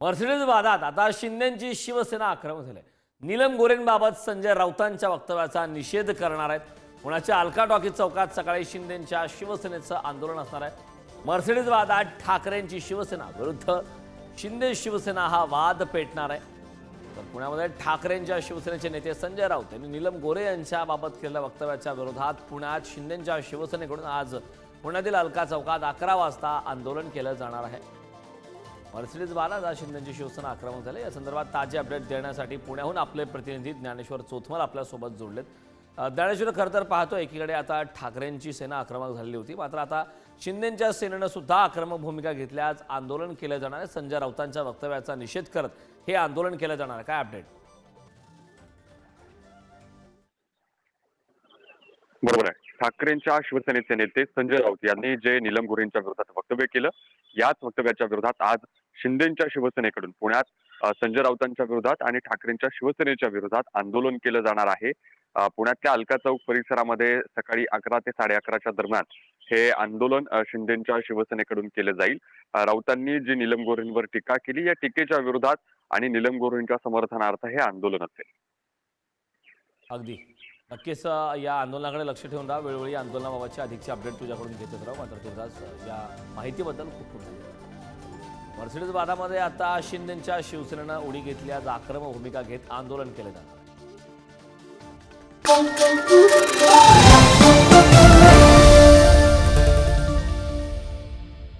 Mercedes वादात आता शिंदेची शिवसेना आक्रमक झाली. आहे. नीलम गोरेंबाबत संजय राऊतांच्या वक्तव्याचा निषेध करणार आहेत. पुण्याच्या अलका टॉकी चौकात सकाळी शिंदेच्या शिवसेनेचं आंदोलन असणार आहे. मर्सिडीज वादात ठाकरेंची शिवसेना विरुद्ध. शिंदे शिवसेना हा वाद पेटणार आहे. तर पुण्यामध्ये ठाकरेंच्या शिवसेनेचे नेते संजय राऊत यांनी नीलम गोरे यांच्याबाबत केलेल्या वक्तव्याच्या विरोधात पुण्यात शिंदेच्या शिवसेनेकडून आज पुण्यातील अलका चौकात अकरा वाजता आंदोलन केलं जाणार आहे. मर्सिडीज वादात आज शिंदेची शिवसेना आक्रमक झाले. या संदर्भात ताजे अपडेट देण्यासाठी पुण्याहून आपले प्रतिनिधी ज्ञानेश्वर चोथमल आपल्यासोबत जोडलेत. ज्ञानेश्वर खरं तर पाहतो एकीकडे आता ठाकरेंची सेना आक्रमक झालेली होती. मात्र आता शिंदेच्या सेनेनं सुद्धा आक्रमक भूमिका घेतली आज आंदोलन केलं जाणार आहे. संजय राऊतांच्या वक्तव्याचा निषेध करत हे आंदोलन केलं जाणार आहे. काय अपडेट? बरोबर आहे. ठाकरेंच्या शिवसेनेचे नेते संजय राऊत यांनी जे नीलम गोरेंच्या विरोधात वक्तव्य केलं याच वक्तव्याच्या विरोधात आज शिंदेच्या शिवसेनेकडून पुण्यात संजय राऊतांच्या विरोधात आणि ठाकरेंच्या शिवसेनेच्या विरोधात आंदोलन केलं जाणार आहे. पुण्यातल्या अलका चौक परिसरामध्ये सकाळी अकरा ते साडे अकराच्या दरम्यान हे आंदोलन शिंदेच्या शिवसेनेकडून केलं जाईल. राऊतांनी जी निलम गोरेंवर टीका केली या टीकेच्या विरोधात आणि निलम गोरेंच्या समर्थनार्थ हे आंदोलन असेल. अगदी. नक्कीच या आंदोलनाकडे लक्ष ठेवून राहा. वेळोवेळी आंदोलनाबाबतचे अधिकचे अपडेट तुझ्याकडून घेतच राहू मात्र तुझाच या माहितीबद्दल खूप खूप धन्यवाद. मर्सिडीज वादामध्ये आता शिंदेच्या शिवसेनेनं उडी घेतल्या आक्रमक भूमिका घेत आंदोलन केलं जातं.